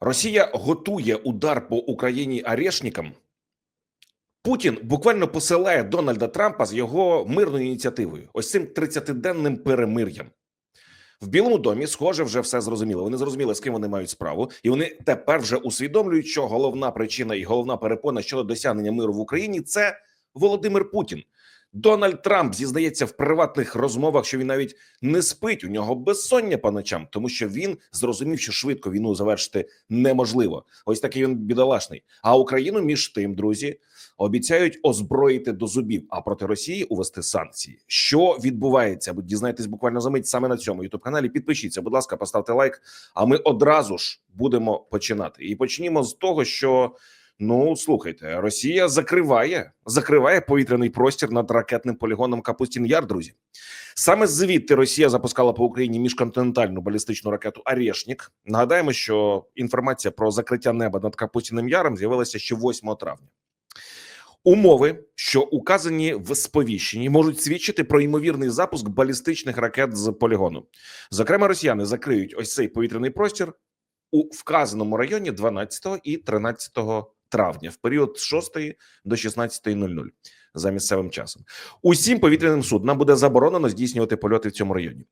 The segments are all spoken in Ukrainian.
Росія готує удар по Україні арешникам. Путін буквально посилає Дональда Трампа з його мирною ініціативою, ось цим 30-денним перемир'ям. В Білому домі, схоже, вже все зрозуміло. Вони зрозуміли, з ким вони мають справу, і вони тепер вже усвідомлюють, що головна причина і головна перепона щодо досягнення миру в Україні це Володимир Путін. Дональд Трамп зізнається в приватних розмовах, що він навіть не спить. У нього безсоння по ночам, тому що він зрозумів, що швидко війну завершити неможливо. Ось такий він бідолашний. А Україну між тим, друзі, обіцяють озброїти до зубів, а проти Росії увести санкції. Що відбувається? Ви дізнаєтесь буквально за мить саме на цьому youtube каналі. Підпишіться, будь ласка, поставте лайк. А ми одразу ж будемо починати. І почнімо з того, що. Ну слухайте, Росія закриває закриває повітряний простір над ракетним полігоном Капустін Яр. Друзі, саме звідти Росія запускала по Україні міжконтинентальну балістичну ракету Арєшнік. Нагадаємо, що інформація про закриття неба над Капустіним Яром з'явилася ще 8 травня. Умови, що указані в сповіщенні, можуть свідчити про ймовірний запуск балістичних ракет з полігону. Зокрема, росіяни закриють ось цей повітряний простір у вказаному районі 12 і 13 травня в період з 6 до 16.00 за місцевим часом. Усім повітряним суднам буде заборонено здійснювати польоти в цьому районі.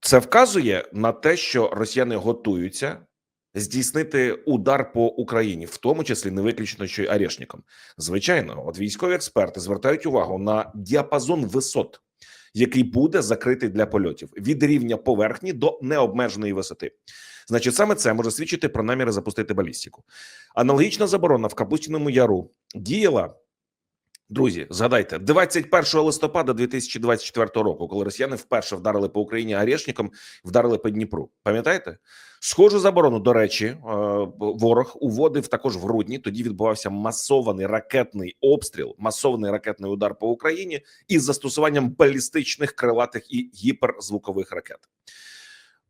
Це вказує на те, що росіяни готуються здійснити удар по Україні, в тому числі не виключно, що й арешникам. Звичайно, от військові експерти звертають увагу на діапазон висот, який буде закритий для польотів від рівня поверхні до необмеженої висоти. Значить, саме це може свідчити про наміри запустити балістику. Аналогічна заборона в Капустіному Яру діяла. Друзі, згадайте 21 листопада 2024 року, коли росіяни вперше вдарили по Україні арешником, вдарили по Дніпру. Пам'ятаєте? Схожу заборону, до речі, е, ворог уводив також в грудні. Тоді відбувався масований ракетний обстріл, масований ракетний удар по Україні із застосуванням балістичних крилатих і гіперзвукових ракет.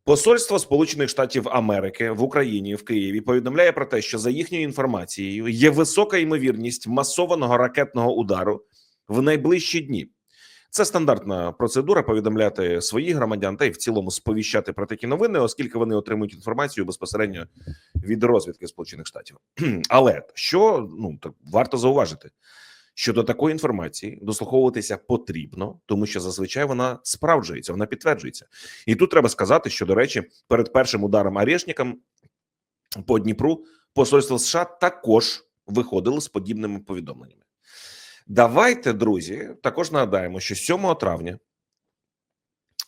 Посольство Сполучених Штатів Америки в Україні в Києві повідомляє про те, що за їхньою інформацією є висока ймовірність масованого ракетного удару в найближчі дні. Це стандартна процедура повідомляти своїх громадян та й в цілому сповіщати про такі новини, оскільки вони отримують інформацію безпосередньо від розвідки Сполучених Штатів. Але що ну так варто зауважити, що до такої інформації дослуховуватися потрібно, тому що зазвичай вона справджується, вона підтверджується. І тут треба сказати, що до речі, перед першим ударом арешникам по Дніпру посольство США також виходило з подібними повідомленнями. Давайте, друзі, також нагадаємо, що 7 травня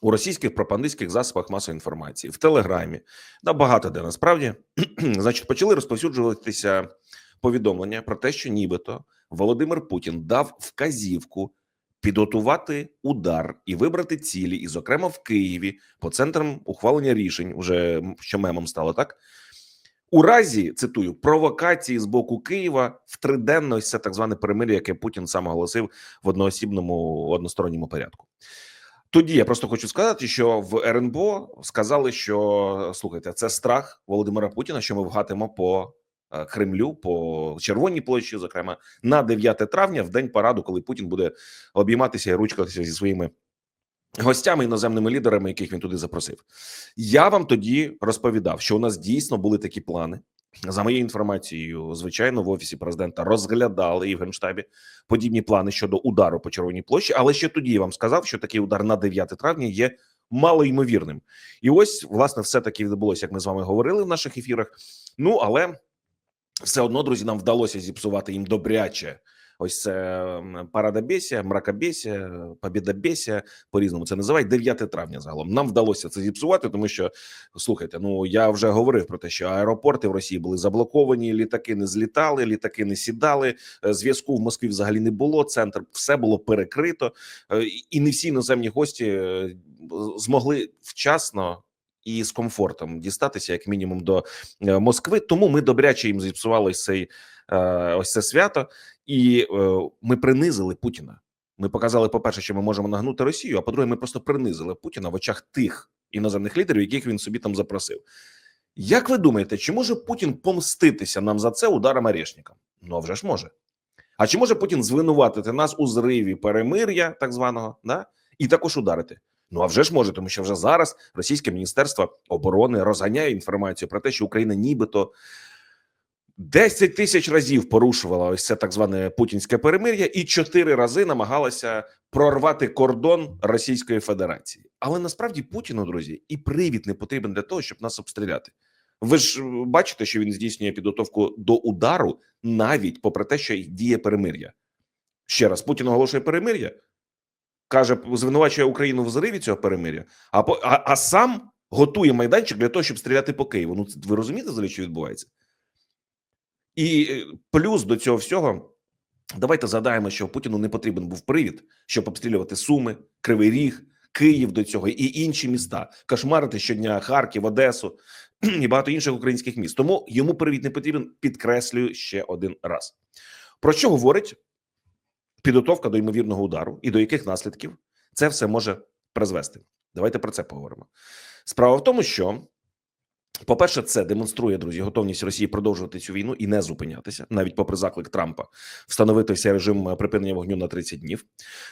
у російських пропагандистських засобах масової інформації в Телеграмі да багато де насправді значить почали розповсюджуватися повідомлення про те, що нібито Володимир Путін дав вказівку підготувати удар і вибрати цілі, і, зокрема, в Києві по центрам ухвалення рішень, вже що мемом стало так. У разі цитую провокації з боку Києва в триденне ось це так зване перемир'я, яке Путін сам оголосив в одноосібному односторонньому порядку. Тоді я просто хочу сказати, що в РНБО сказали, що слухайте, це страх Володимира Путіна, що ми вгатимо по Кремлю, по Червоній площі, зокрема на 9 травня, в день параду, коли Путін буде обійматися і ручкатися зі своїми гостями іноземними лідерами, яких він туди запросив. Я вам тоді розповідав, що у нас дійсно були такі плани. За моєю інформацією, звичайно, в офісі президента розглядали і в генштабі подібні плани щодо удару по червоній площі. Але ще тоді я вам сказав, що такий удар на 9 травня є малоймовірним. І ось власне все таки відбулося, як ми з вами говорили в наших ефірах. Ну але все одно, друзі, нам вдалося зіпсувати їм добряче. Ось це м, парадобесія, мракобесія, побідобесія, по-різному це називають 9 травня. Загалом нам вдалося це зіпсувати, тому що слухайте, ну я вже говорив про те, що аеропорти в Росії були заблоковані, літаки не злітали, літаки не сідали. е, Зв'язку в Москві взагалі не було. Центр все було перекрито, е, і- і не всі іноземні гості е, змогли вчасно. І з комфортом дістатися як мінімум до е, Москви. Тому ми добряче їм зіпсували цей е, ось це свято, і е, ми принизили Путіна. Ми показали, по-перше, що ми можемо нагнути Росію. А по-друге, ми просто принизили Путіна в очах тих іноземних лідерів, яких він собі там запросив. Як ви думаєте, чи може Путін помститися нам за це ударом арешникам? Ну вже ж може. А чи може Путін звинуватити нас у зриві перемир'я, так званого, да? і також ударити? Ну а вже ж може, тому що вже зараз російське міністерство оборони розганяє інформацію про те, що Україна нібито 10 тисяч разів порушувала ось це так зване путінське перемир'я, і 4 рази намагалася прорвати кордон Російської Федерації. Але насправді Путіну, друзі, і привід не потрібен для того, щоб нас обстріляти. Ви ж бачите, що він здійснює підготовку до удару, навіть попри те, що діє перемир'я. Ще раз Путін оголошує перемир'я, каже, звинувачує Україну в зриві цього перемир'я, а, а, а сам готує майданчик для того, щоб стріляти по Києву. Ну, ви розумієте, взагалі, що відбувається? І е, плюс до цього всього, давайте згадаємо, що Путіну не потрібен був привід, щоб обстрілювати Суми, Кривий Ріг, Київ до цього і інші міста, кошмарити щодня Харків, Одесу і багато інших українських міст. Тому йому привід не потрібен. Підкреслюю ще один раз. Про що говорить підготовка до ймовірного удару і до яких наслідків це все може призвести? Давайте про це поговоримо. Справа в тому, що по-перше, це демонструє друзі готовність Росії продовжувати цю війну і не зупинятися, навіть попри заклик Трампа встановити цей режим е, припинення вогню на 30 днів.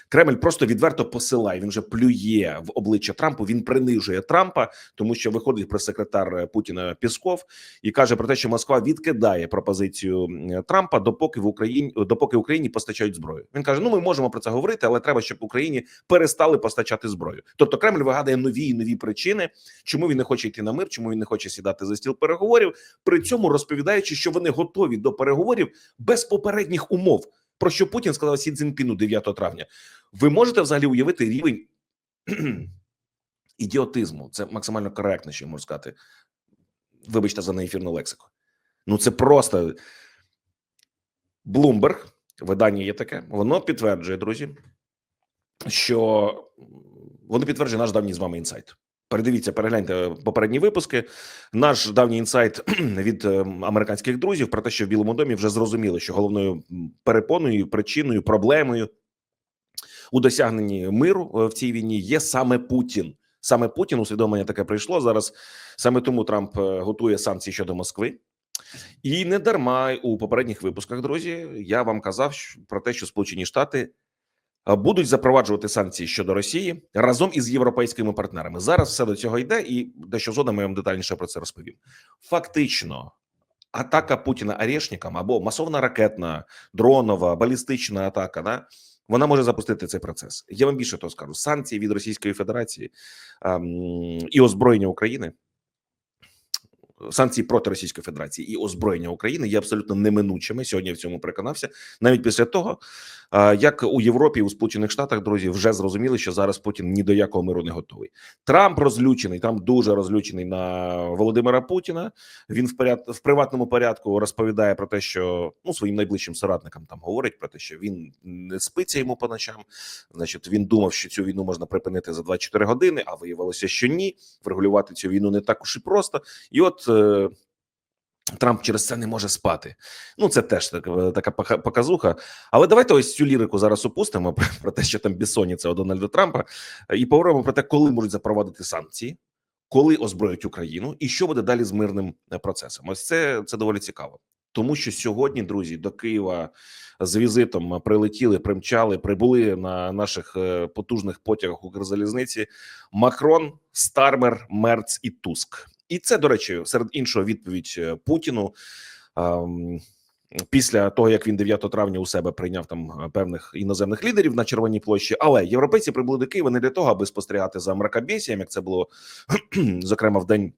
Кремль просто відверто посилає. Він вже плює в обличчя Трампу. Він принижує Трампа, тому що виходить прес-секретар е, Путіна Пісков і каже про те, що Москва відкидає пропозицію Трампа, допоки в Україні допоки Україні постачають зброю. Він каже: Ну, ми можемо про це говорити, але треба, щоб Україні перестали постачати зброю. Тобто Кремль вигадує нові і нові причини, чому він не хоче йти на мир, чому він не хоче сідати за стіл переговорів. При цьому розповідаючи, що вони готові до переговорів без попередніх умов. Про що Путін сказав Сі Цзіньпіну 9 травня. Ви можете взагалі уявити рівень ідіотизму? Це максимально коректно, що я можу сказати. Вибачте за неефірну лексику. Ну це просто Bloomberg, видання є таке. Воно підтверджує, друзі, що воно підтверджує наш давній з вами інсайт. Передивіться, перегляньте попередні випуски. Наш давній інсайт від е, американських друзів про те, що в Білому домі вже зрозуміли, що головною перепоною, причиною, проблемою у досягненні миру е, в цій війні є саме Путін. Саме Путін усвідомлення таке прийшло зараз. Саме тому Трамп е, готує санкції щодо Москви. І не дарма у попередніх випусках, друзі, я вам казав про те, що Сполучені Штати будуть запроваджувати санкції щодо Росії разом із європейськими партнерами. Зараз все до цього йде, і дещо згодом я вам детальніше про це розповім. Фактично, атака Путіна арешникам або масовна ракетна, дронова, балістична атака, да, вона може запустити цей процес. Я вам більше того скажу: санкції від Російської Федерації ем, і озброєння України. Санкції проти Російської Федерації і озброєння України є абсолютно неминучими. Сьогодні я в цьому переконався. Навіть після того, як у Європі, у Сполучених Штатах, друзі, вже зрозуміли, що зараз Путін ні до якого миру не готовий. Трамп розлючений, Трамп дуже розлючений на Володимира Путіна. Він в поряд в приватному порядку розповідає про те, що ну своїм найближчим соратникам там говорить про те, що він не спиться йому по ночам. Значить, він думав, що цю війну можна припинити за 24 години, а виявилося, що ні. Врегулювати цю війну не так уж і просто. І от е, Трамп через це не може спати. Ну, це теж так, така пока- показуха. Але давайте ось цю лірику зараз опустимо про, про те, що там безсонниця у Дональда Трампа, е, і поговоримо про те, коли можуть запровадити санкції, коли озброють Україну, і що буде далі з мирним е, процесом. Ось це, це доволі цікаво. Тому що сьогодні, друзі, до Києва з візитом прилетіли, примчали, прибули на наших е, потужних потягах Укрзалізниці Макрон, Стармер, Мерц і Туск. І це, до речі, серед іншого відповідь е, Путіну. Після того як він 9 травня у себе прийняв там е, певних іноземних лідерів на Червоній площі, але європейці прибули до Києва не для того, аби спостерігати за мракобесієм, як це було зокрема в день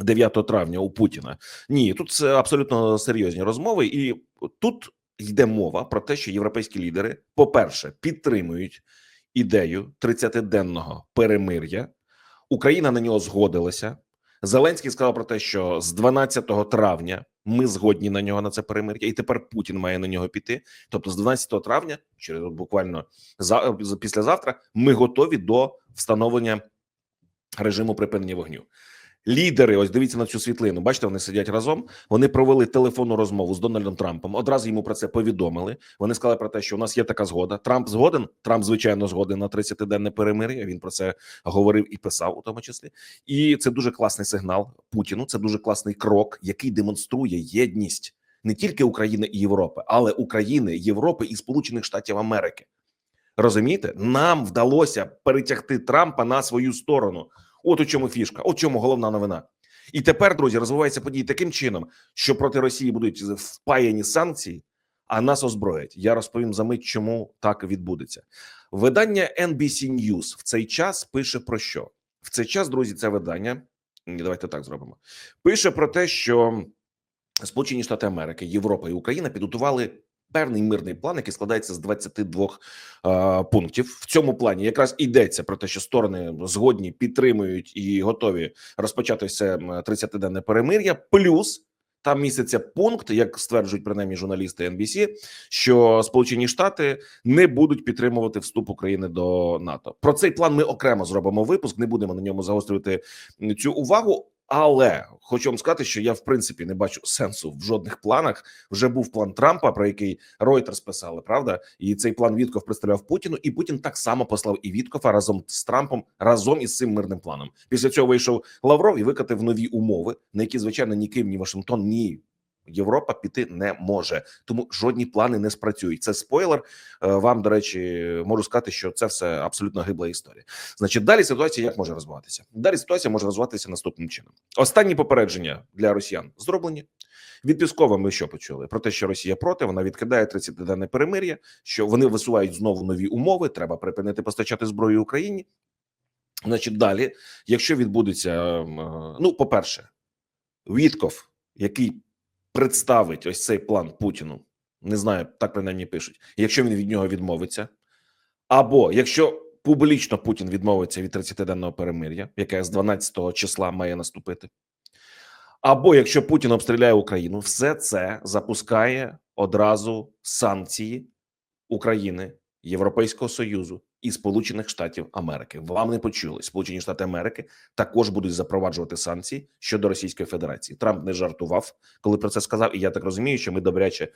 9 травня у Путіна. Ні, тут це абсолютно серйозні розмови, і тут йде мова про те, що європейські лідери, по-перше, підтримують ідею 30-денного перемир'я. Україна на нього згодилася. Зеленський сказав про те, що з 12 травня ми згодні на нього на це перемир'я, і тепер Путін має на нього піти. Тобто, з 12 травня, через буквально за за- післязавтра, ми готові до встановлення режиму припинення вогню. Лідери, ось дивіться на цю світлину. Бачите, вони сидять разом. Вони провели телефонну розмову з Дональдом Трампом. Одразу йому про це повідомили. Вони сказали про те, що у нас є така згода. Трамп згоден. Трамп, звичайно, згоден на 30-денне перемир'я. Він про це говорив і писав, у тому числі. І це дуже класний сигнал Путіну. Це дуже класний крок, який демонструє єдність не тільки України і Європи, але України, Європи і Сполучених Штатів Америки. Розумієте, нам вдалося перетягти Трампа на свою сторону. От у чому фішка, от чому головна новина. І тепер, друзі, розвиваються події таким чином, що проти Росії будуть впаяні санкції, а нас озброять. Я розповім за мить, чому так відбудеться. Видання NBC News в цей час пише про що? В цей час, друзі, це видання. Давайте так зробимо. Пише про те, що Сполучені Штати Америки, Європа і Україна підготували певний мирний план, який складається з 22 е, пунктів. В цьому плані якраз йдеться про те, що сторони згодні підтримують і готові розпочати все 30-денне перемир'я. Плюс там міститься пункт, як стверджують принаймні журналісти NBC, що Сполучені Штати не будуть підтримувати вступ України до НАТО. Про цей план ми окремо зробимо випуск. Не будемо на ньому загострювати цю увагу. Але хочу вам сказати, що я в принципі не бачу сенсу в жодних планах. Вже був план Трампа, про який Reuters писали, правда, і цей план Вітков представляв Путіну, і Путін так само послав і Віткофа разом з Трампом, разом із цим мирним планом. Після цього вийшов Лавров і викатив нові умови, на які звичайно ні Київ, ні Вашингтон, ні Європа піти не може, тому жодні плани не спрацюють. Це спойлер. Е, Вам до речі, можу сказати, що це все абсолютно гибла історія. Значить, далі ситуація як може розвиватися? Далі ситуація може розвиватися наступним чином. Останні попередження для росіян зроблені. Від Піскова ми що почули про те, що Росія проти вона відкидає 30-денне перемир'я, що вони висувають знову нові умови. Треба припинити постачати зброю Україні. Значить, далі, якщо відбудеться, ем, е, ну, по перше, Вітков, який представить ось цей план Путіну. Не знаю, так принаймні пишуть. Якщо він від нього відмовиться, або якщо публічно Путін відмовиться від 30-денного перемир'я, яке з 12 числа має наступити, або якщо Путін обстріляє Україну, все це запускає одразу санкції України, Європейського Союзу і Сполучених Штатів Америки. Вам не почули. Сполучені Штати Америки також будуть запроваджувати санкції щодо Російської Федерації. Трамп не жартував, коли про це сказав. І я так розумію, що ми добряче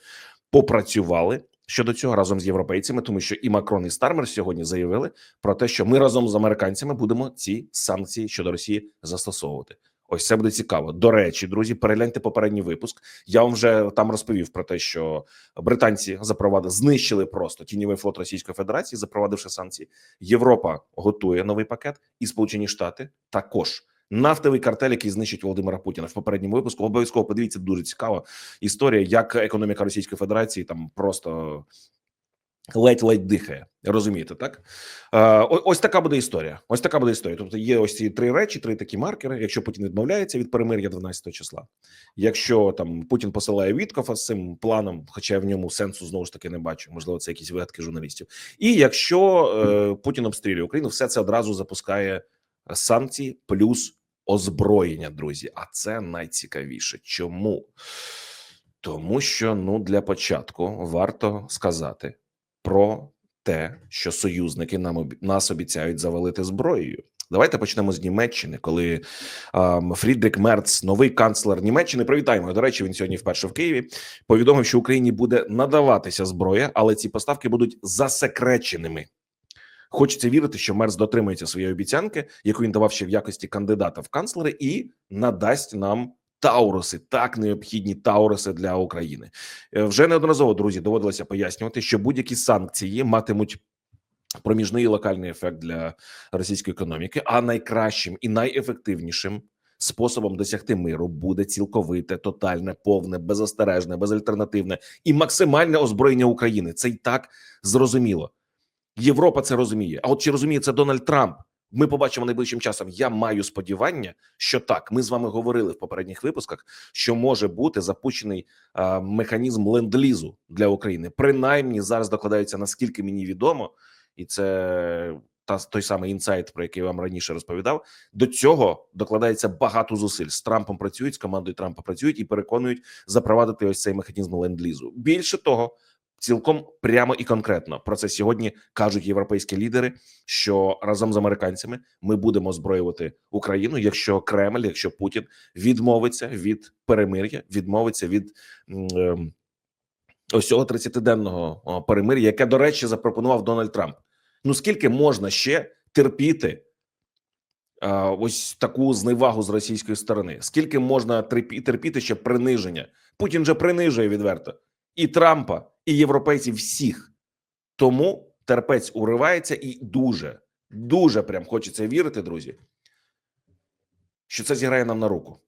попрацювали щодо цього разом з європейцями, тому що і Макрон, і Стармер сьогодні заявили про те, що ми разом з американцями будемо ці санкції щодо Росії застосовувати. Ось це буде цікаво. До речі, друзі, перегляньте попередній випуск. Я вам вже там розповів про те, що британці запровадили, знищили просто тіньовий флот Російської Федерації, запровадивши санкції. Європа готує новий пакет, і Сполучені Штати також. Нафтовий картель, який знищить Володимира Путіна в попередньому випуску. Обов'язково подивіться дуже цікава історія, як економіка Російської Федерації там просто ледь-ледь дихає. Розумієте, так Е, ось така буде історія. Ось така буде історія. Тобто є ось ці три речі, три такі маркери. Якщо Путін відмовляється від перемир'я 12 числа, якщо там Путін посилає Віткофа з цим планом, хоча я в ньому сенсу знову ж таки не бачу, можливо, це якісь вигадки журналістів. І якщо е, Путін обстрілює Україну, все це одразу запускає санкції плюс озброєння, друзі. А це найцікавіше. Чому? Тому що ну для початку варто сказати про те, що союзники нам нас обіцяють завалити зброєю. Давайте почнемо з Німеччини, коли ем, Фрідрік Мерц, новий канцлер Німеччини, привітаємо. До речі, він сьогодні вперше в Києві. Повідомив, що Україні буде надаватися зброя, але ці поставки будуть засекреченими. Хочеться вірити, що Мерц дотримується своєї обіцянки, яку він давав ще в якості кандидата в канцлери, і надасть нам Тауруси, так необхідні Тауруси для України. Е, Вже неодноразово друзі доводилося пояснювати, що будь-які санкції матимуть проміжний і локальний ефект для російської економіки. А найкращим і найефективнішим способом досягти миру буде цілковите, тотальне, повне, безостережне, безальтернативне і максимальне озброєння України. Це й так зрозуміло. Європа це розуміє. А от чи розуміє це Дональд Трамп? Ми побачимо найближчим часом. Я маю сподівання, що так. Ми з вами говорили в попередніх випусках, що може бути запущений а, механізм ленд-лізу для України. Принаймні зараз докладаються, наскільки мені відомо, і це та той самий інсайт, про який я вам раніше розповідав. До цього докладається багато зусиль. З Трампом працюють з командою Трампа працюють і переконують запровадити ось цей механізм ленд-лізу. Більше того. Цілком прямо і конкретно про це сьогодні кажуть європейські лідери, що разом з американцями ми будемо озброювати Україну, якщо Кремль, якщо Путін відмовиться від перемир'я, відмовиться від ем, ось цього 30-денного перемир'я, яке, до речі, запропонував Дональд Трамп. Ну скільки можна ще терпіти ось таку зневагу з російської сторони? Скільки можна терпі- терпіти ще приниження? Путін же принижує відверто і Трампа, і європейців всіх. Тому терпець уривається, і дуже, дуже прям хочеться вірити, друзі, що це зіграє нам на руку.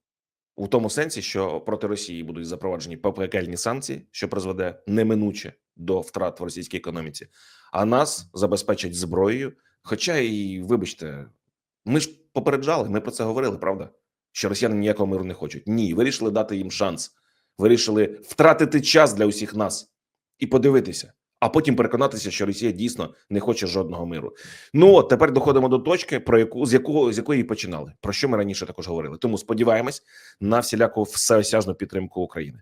У тому сенсі, що проти Росії будуть запроваджені пекельні санкції, що призведе неминуче до втрат в російській економіці, а нас забезпечать зброєю. Хоча і вибачте, ми ж попереджали, ми про це говорили, правда? Що росіяни ніякого миру не хочуть. Ні, вирішили дати їм шанс, вирішили втратити час для усіх нас і подивитися, а потім переконатися, що Росія дійсно не хоче жодного миру. Ну от тепер доходимо до точки, про яку з якого з якої починали, про що ми раніше також говорили. Тому сподіваємось на всіляку всеосяжну підтримку України.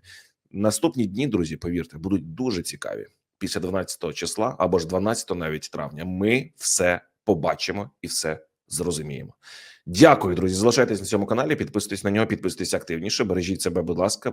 Наступні дні, друзі, повірте, будуть дуже цікаві. Після 12 числа або ж 12 навіть травня. Ми все побачимо і все зрозуміємо. Дякую, друзі. Залишайтесь на цьому каналі, підписуйтесь на нього, підписуйтесь активніше. Бережіть себе, будь ласка,